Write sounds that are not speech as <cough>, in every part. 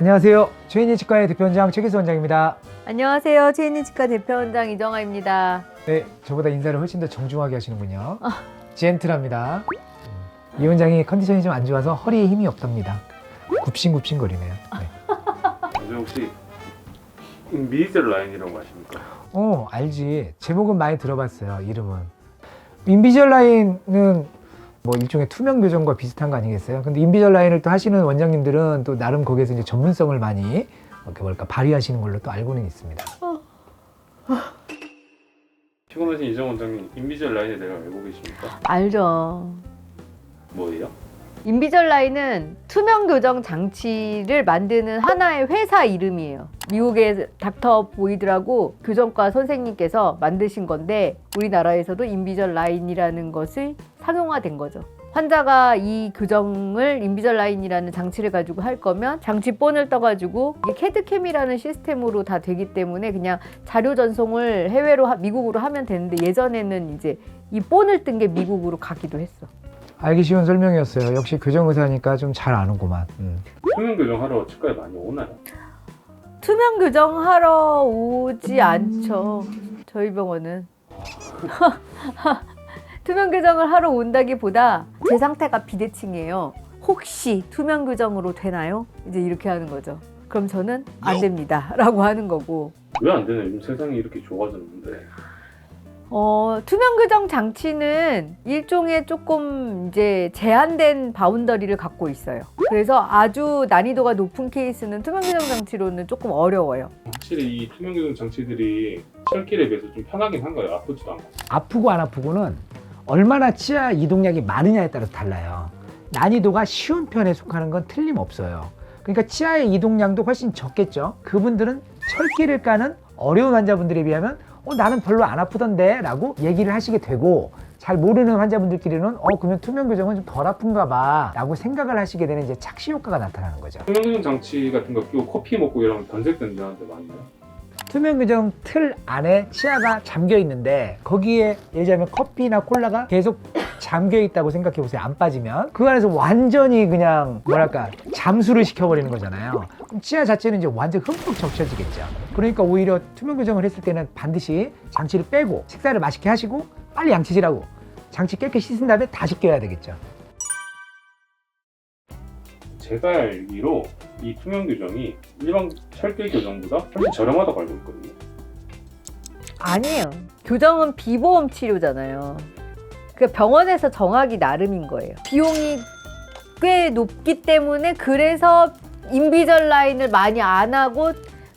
안녕하세요. 최인희 치과의 대표원장 최기수 원장입니다. 안녕하세요. 최인희 치과 대표원장 이정아입니다. 네, 저보다 인사를 훨씬 더 정중하게 하시는군요. 젠틀합니다. 음, 이 원장이 컨디션이 좀 안 좋아서 허리에 힘이 없답니다. 굽신굽신거리네요. 네. 혹시 인비셀 라인이라고 아십니까? 어, 알지. 제목은 많이 들어봤어요. 이름은. 인비절 라인은 뭐 일종의 투명 교정과 비슷한 거 아니겠어요? 근데 인비절 라인을 또 하시는 원장님들은 또 나름 거기에서 이제 전문성을 많이 이렇게 뭘까 발휘하시는 걸로 또 알고는 있습니다. 피곤하신 이정 원장님 인비젤 라인에 대해 알고 계십니까? 알죠. 뭐예요? 인비절 라인은 투명 교정 장치를 만드는 하나의 회사 이름이에요. 미국의 닥터 보이드라고 교정과 선생님께서 만드신 건데 우리나라에서도 인비절 라인이라는 것을 상용화된 거죠. 환자가 이 교정을 인비절 라인이라는 장치를 가지고 할 거면 장치 본을 떠가지고 이게 캐드캠이라는 시스템으로 다 되기 때문에 그냥 자료 전송을 해외로 하- 미국으로 하면 되는데 예전에는 이제 이 본을 뜬 게 미국으로 가기도 했어. 알기 쉬운 설명이었어요. 역시 교정 의사니까 좀 잘 아는구만. 음. 투명 교정 하러 치과에 많이 오나요? 투명 교정하러 오지 않죠. 저희 병원은. 투명 교정을 하러 온다기보다 제 상태가 비대칭이에요. 혹시 투명 교정으로 되나요? 이제 이렇게 하는 거죠. 그럼 저는 안 됩니다. <laughs> 라고 하는 거고. 왜 안 되나? 요즘 세상이 이렇게 좋아졌는데 어, 투명 교정 장치는 일종의 조금 이제 제한된 바운더리를 갖고 있어요. 그래서 아주 난이도가 높은 케이스는 투명 교정 장치로는 조금 어려워요. 확실히 이 투명 교정 장치들이 철길에 비해서 좀 편하긴 한가요? 아프지도 않고 아프고 안 아프고는 얼마나 치아 이동량이 많으냐에 따라서 달라요. 난이도가 쉬운 편에 속하는 건 틀림없어요. 그러니까 치아의 이동량도 훨씬 적겠죠. 그분들은 철기를 까는 어려운 환자분들에 비하면 어, 나는 별로 안 아프던데 라고 얘기를 하시게 되고 잘 모르는 환자분들끼리는 어 그러면 투명 교정은 좀 덜 아픈가 봐 라고 생각을 하시게 되는 이제 착시 효과가 나타나는 거죠. 투명 교정 장치 같은 거 끼고 커피 먹고 이러면 변색된다는 데 맞나요? 투명 교정 틀 안에 치아가 잠겨 있는데 거기에 예를 들면 커피나 콜라가 계속 잠겨 있다고 생각해 보세요. 안 빠지면 그 안에서 완전히 그냥 뭐랄까 잠수를 시켜버리는 거잖아요. 그럼 치아 자체는 이제 완전 흠뻑 적셔지겠죠. 그러니까 오히려 투명 교정을 했을 때는 반드시 장치를 빼고 식사를 맛있게 하시고 빨리 양치질하고 장치 깨끗이 씻은 다음에 다시 껴야 되겠죠. 제가 알기로 이 투명 교정이 일반 철길 교정보다 훨씬 저렴하다고 알고 있거든요. 아니에요. 교정은 비보험 치료잖아요. 그 병원에서 정하기 나름인 거예요. 비용이 꽤 높기 때문에 그래서 인비절 라인을 많이 안 하고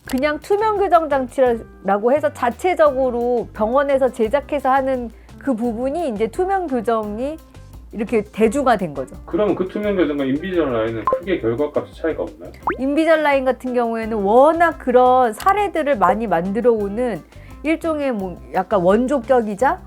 그냥 투명 교정 장치라고 해서 자체적으로 병원에서 제작해서 하는 그 부분이 이제 투명 교정이 이렇게 대중화된 거죠. 그러면 그 투명 교정과 인비젤 라인은 크게 결과값이 차이가 없나요? 인비절 라인 같은 경우에는 워낙 그런 사례들을 많이 만들어 오는 일종의 뭐 약간 원조격이자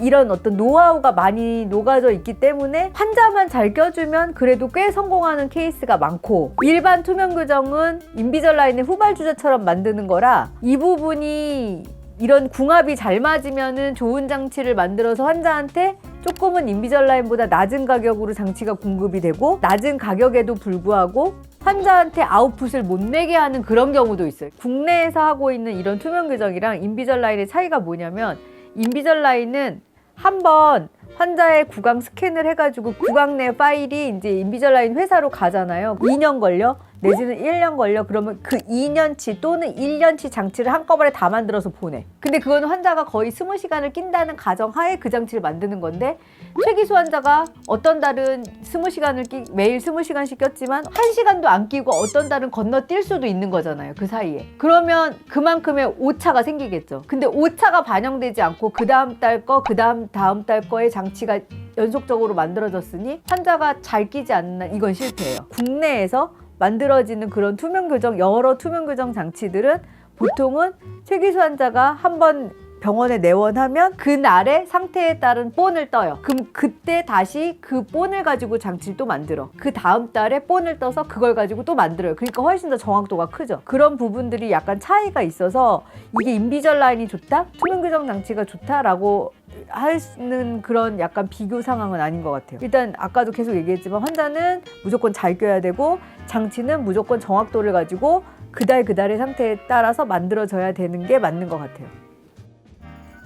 이런 어떤 노하우가 많이 녹아져 있기 때문에 환자만 잘 껴주면 그래도 꽤 성공하는 케이스가 많고 일반 투명 교정은 인비절 라인의 후발주자처럼 만드는 거라 이 부분이 이런 궁합이 잘 맞으면은 좋은 장치를 만들어서 환자한테 조금은 인비절 라인보다 낮은 가격으로 장치가 공급이 되고 낮은 가격에도 불구하고 환자한테 아웃풋을 못 내게 하는 그런 경우도 있어요. 국내에서 하고 있는 이런 투명 교정이랑 인비절 라인의 차이가 뭐냐면 인비절 라인은 한번 환자의 구강 스캔을 해가지고 구강 내 파일이 이제 인비절 라인 회사로 가잖아요. 2년 걸려? 내지는 1년 걸려? 그러면 그 2년치 또는 1년치 장치를 한꺼번에 다 만들어서 보내. 근데 그건 환자가 거의 20시간을 낀다는 가정 하에 그 장치를 만드는 건데 최기수 환자가 어떤 달은 20시간을 끼, 매일 20시간씩 꼈지만 1시간도 안 끼고 어떤 달은 건너뛸 수도 있는 거잖아요. 그 사이에. 그러면 그만큼의 오차가 생기겠죠. 근데 오차가 반영되지 않고 그 다음 달 거, 그 다음 다음 달 거의 장치가 연속적으로 만들어졌으니 환자가 잘 끼지 않는 이건 실패예요. 국내에서 만들어지는 그런 투명 교정 여러 투명 교정 장치들은 보통은 최기수 환자가 한번 병원에 내원하면 그날의 상태에 따른 본을 떠요. 그럼 그때 다시 그 본을 가지고 장치를 또 만들어. 그 다음 달에 본을 떠서 그걸 가지고 또 만들어요. 그러니까 훨씬 더 정확도가 크죠. 그런 부분들이 약간 차이가 있어서 이게 인비절 라인이 좋다? 투명 교정 장치가 좋다라고 하는 그런 약간 비교 상황은 아닌 것 같아요. 일단 아까도 계속 얘기했지만 환자는 무조건 잘 껴야 되고 장치는 무조건 정확도를 가지고 그달 그달의 상태에 따라서 만들어져야 되는 게 맞는 것 같아요.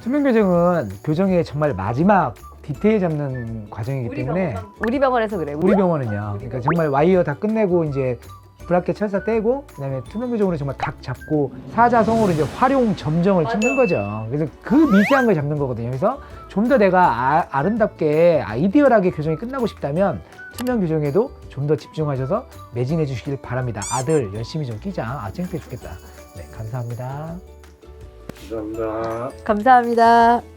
투명 교정은 교정의 정말 마지막 디테일 잡는 과정이기 때문에 우리 병원에서 그래. 우리 병원은요. 그러니까 정말 와이어 다 끝내고 이제 브라켓 철사 떼고 그다음에 투명 교정으로 정말 각 잡고 사자성어로 이제 활용 점정을 찍는 거죠. 그래서 그 미세한 걸 잡는 거거든요. 그래서 좀 더 내가 아, 름답게 아이디얼하게 교정이 끝나고 싶다면 투명 교정에도 좀 더 집중하셔서 매진해 주시길 바랍니다. 아들 열심히 좀 끼자. 아 창피해 죽겠다. 네 감사합니다. 감사합니다. 감사합니다.